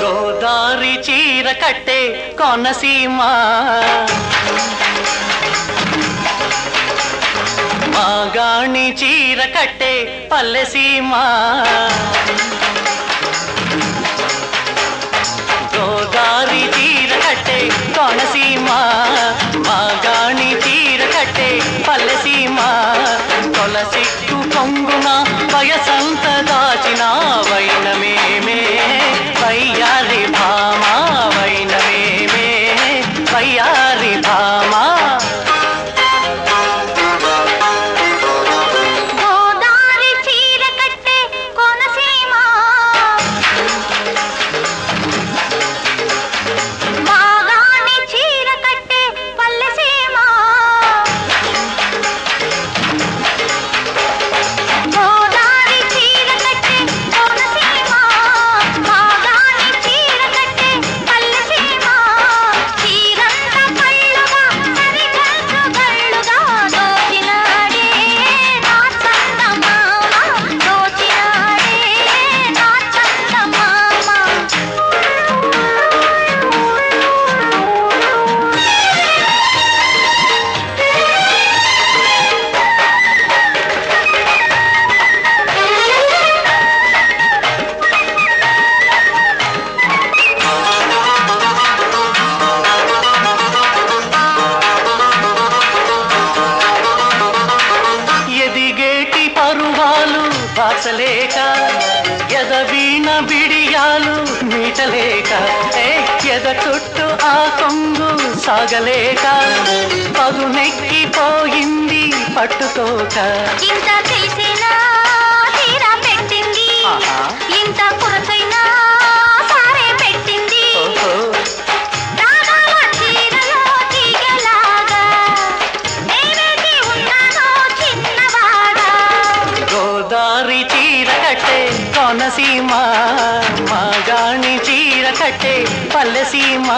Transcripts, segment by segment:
గోదారి చీర కట్టే కొనసీమ. మాగాణి చీర కట్టే పల్లెసీమ దాచలేక ఎదవీణ బిడియాలు మీటలేక ఎద చుట్టూ ఆ కొంగు సాగలేక పదునెక్కిపోయింది పట్టుకోక ఇంత పెట్టింది. ఇంత గోదారి చీర కట్టే కొనసీమ మాగాణి చీర కట్టే పల్లెసీమ.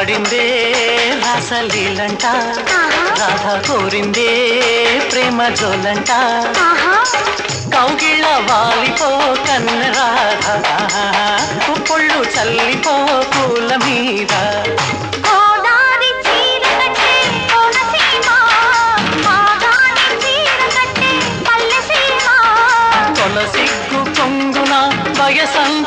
ఆడిందే రాసలీలంట. రాధ కోరిందే ప్రేమ జోలంట కౌగిళ్ళ వాలిపో కన్న రాధ కుప్పొళ్ళు చల్లిపో పూల మీద. వయసం